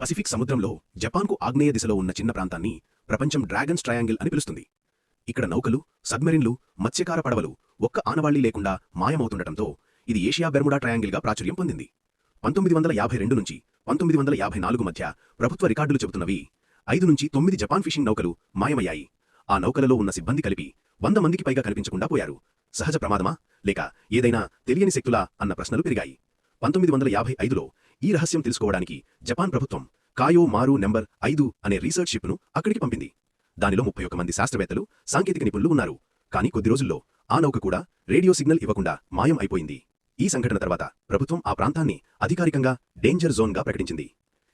Pacific సముద్రంలో జపాన్కు ఆగ్నేయ దిశలో ఉన్న చిన్న ప్రాంతాన్ని ప్రపంచం డ్రాగన్స్ ట్రయాంగిల్ అని పిలుస్తుంది. ఇక్కడ నౌకలు సబ్మెరిన్లు మత్స్యకార పడవలు ఒక్క ఆనవాళ్ళీ లేకుండా మాయమవుతుండటంతో ఇది ఏషియా బెర్ముడా ట్రయాంగిల్గా ప్రాచుర్యం పొందింది. పంతొమ్మిది వందల యాభై రెండు నుంచి పంతొమ్మిది వందల యాభై నాలుగు మధ్య ప్రభుత్వ రికార్డులు చెబుతున్నవి ఐదు నుంచి తొమ్మిది జపాన్ ఫిషింగ్ నౌకలు మాయమయ్యాయి. ఆ నౌకలలో ఉన్న సిబ్బంది కలిపి వంద మందికి పైగా కనిపించకుండా పోయారు. సహజ ప్రమాదమా? లేక ఏదైనా తెలియని శక్తులా? అన్న ప్రశ్నలు పెరిగాయి. పంతొమ్మిది వందల యాభై ఐదులో ఈ రహస్యం తెలుసుకోవడానికి జపాన్ ప్రభుత్వం కాయో మారు నెంబర్ ఐదు అనే రీసెర్చ్ షిప్ను అక్కడికి పంపింది. దానిలో ముప్పై ఒక్క మంది శాస్త్రవేత్తలు సాంకేతిక నిపుణులు ఉన్నారు. కానీ కొద్ది రోజుల్లో ఆ నౌక కూడా రేడియో సిగ్నల్ ఇవ్వకుండా మాయం అయిపోయింది. ఈ సంఘటన తర్వాత ప్రభుత్వం ఆ ప్రాంతాన్ని అధికారికంగా డేంజర్ జోన్గా ప్రకటించింది.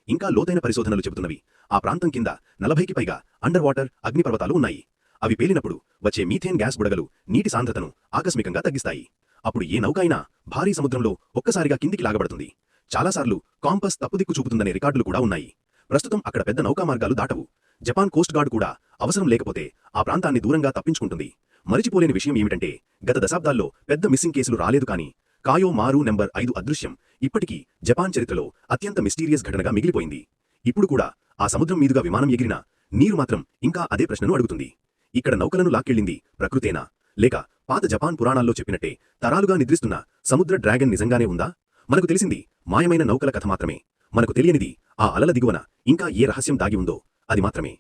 ఇంకా లోతైన పరిశోధనలు చెబుతున్నవి ఆ ప్రాంతం కింద నలభైకి పైగా అండర్ వాటర్ అగ్నిపర్వతాలు ఉన్నాయి. అవి పేలినప్పుడు వచ్చే మీథేన్ గ్యాస్ బుడగలు నీటి సాంద్రతను ఆకస్మికంగా తగ్గిస్తాయి. అప్పుడు ఏ నౌక అయినా భారీ సముద్రంలో ఒక్కసారిగా కిందికి లాగబడుతుంది. చాలాసార్లు కాంపస్ తప్పుదిక్కు చూపుతుందనే రికార్డులు కూడా ఉన్నాయి. ప్రస్తుతం అక్కడ పెద్ద నౌకా మార్గాలు దాటవు. జపాన్ కోస్ట్ గార్డ్ కూడా అవసరం లేకపోతే ఆ ప్రాంతాన్ని దూరంగా తప్పించుకుంటుంది. మరిచిపోలేని విషయం ఏమిటంటే గత దశాబ్దాల్లో పెద్ద మిస్సింగ్ కేసులు రాలేదు కానీ కాయో మారు నెంబర్ ఐదు అదృశ్యం ఇప్పటికీ జపాన్ చరిత్రలో అత్యంత మిస్టీరియస్ ఘటనగా మిగిలిపోయింది. ఇప్పుడు కూడా ఆ సముద్రం మీదుగా విమానం ఎగిరినా నీరు మాత్రం ఇంకా అదే ప్రశ్నను అడుగుతుంది. ఇక్కడ నౌకలను లాక్కెళ్ళింది ప్రకృతేనా? లేక పాత జపాన్ పురాణాల్లో చెప్పినట్టే తరాలుగా నిద్రిస్తున్న సముద్ర డ్రాగన్ నిజంగానే ఉందా? మనకు తెలిసింది మాయమైన నౌకల కథ మాత్రమే. మనకు తెలియనిది ఆ అలల దిగువన ఇంకా ఏ రహస్యం దాగి ఉందో అది మాత్రమే.